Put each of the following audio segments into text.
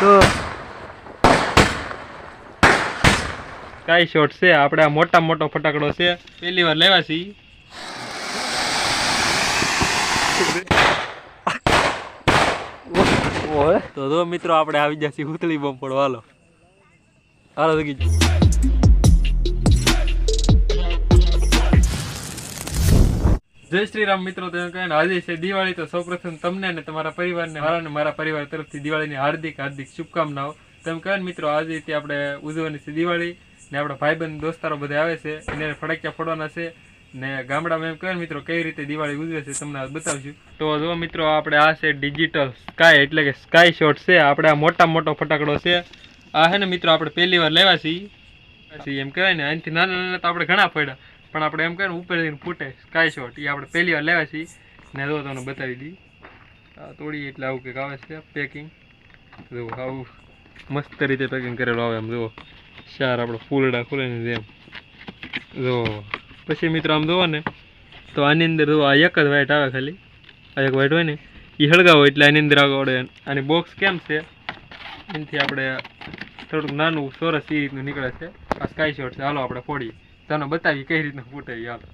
તો કાઈ શોટ છે, આપણે આ મોટા મોટો ફટાકડો છે. પહેલી વાર લેવા છીએ. તો જો મિત્રો, આપણે આવી જશે છીએ બમ પડવાલો પડવા હાલો હાલો જય શ્રી રામ મિત્રો, તમે આજે છે દિવાળી, તો સૌપ્રથમ તમને અને તમારા પરિવારને, મારા મારા પરિવાર તરફથી દિવાળીની હાર્દિક હાર્દિક શુભકામનાઓ. તમે કહે મિત્રો, આજે આપણે ઉજવવાની છે દિવાળી ને આપણા ભાઈબંધ, દોસ્તારો બધા આવે છે, એને ફટાકિયા ફોડવાના છે ને ગામડામાં એમ કહે મિત્રો કઈ રીતે દિવાળી ઉજવે છે તમને બતાવશું. તો જો મિત્રો, આપણે આ છે ડિજિટલ સ્કાય એટલે કે સ્કાય શોટ છે. આપણે આ મોટા મોટો ફટાકડો છે. આ હે ને મિત્રો, આપણે પહેલી વાર લેવા છીએ. એમ કહેવાય ને, અહીંથી નાના નાના તો આપણે ઘણા પડ્યા પણ આપણે એમ કહીએ ને ઉપર જઈને ફૂટે. સ્કાય શોટ એ આપણે પહેલી વાર લેવા છીએ. ને જો તમને બતાવી દી આ તોડી એટલે આવું કંઈક આવે છે પેકિંગ જો, આવું મસ્ત રીતે પેકિંગ કરેલું આવે એમ જુઓ સાર આપણો ફૂલડા ખુલે ને જેમ. જો. પછી મિત્રો, આમ જુઓ ને, તો આની અંદર જુઓ આ એક જ વાઇટ આવે ખાલી. આ એક વાઇટ હોય ને એ હળગાવો એટલે આની અંદર આગળ આની બોક્સ કેમ છે? એનાથી આપણે થોડુંક નાનું, સોરસ એ રીતનું નીકળે છે. આ સ્કાય શોટ છે. હાલો, આપણે ફોડીએ. તને બતાવી કઈ રીતના ફૂટે ઈ હાલો.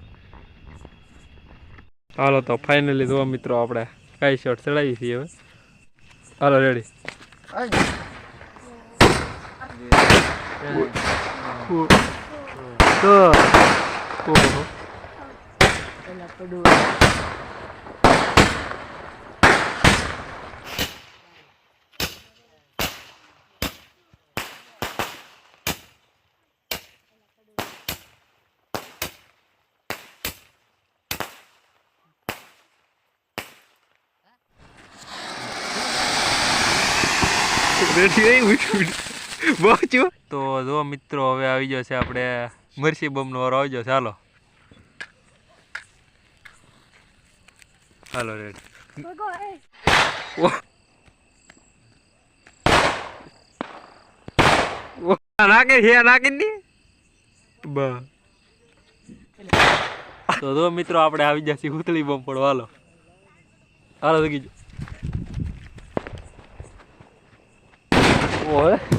હાલો તો ફાઇનલી જોવા મિત્રો આપણે કઈ શોટ ચડાવી છીએ હવે. હાલો રેડી તો ઓહો. તો જો મિત્રો હવે આવી ગયો છે આપણે મરસી બમનો વારો. આવી ગયો છે. હાલો. રેડ. નાખે છે નાખી દી બા. તો જો મિત્રો આપણે આવી ગયા છીએ હુતળી બમ પડવા હાલો હાલો તો porra.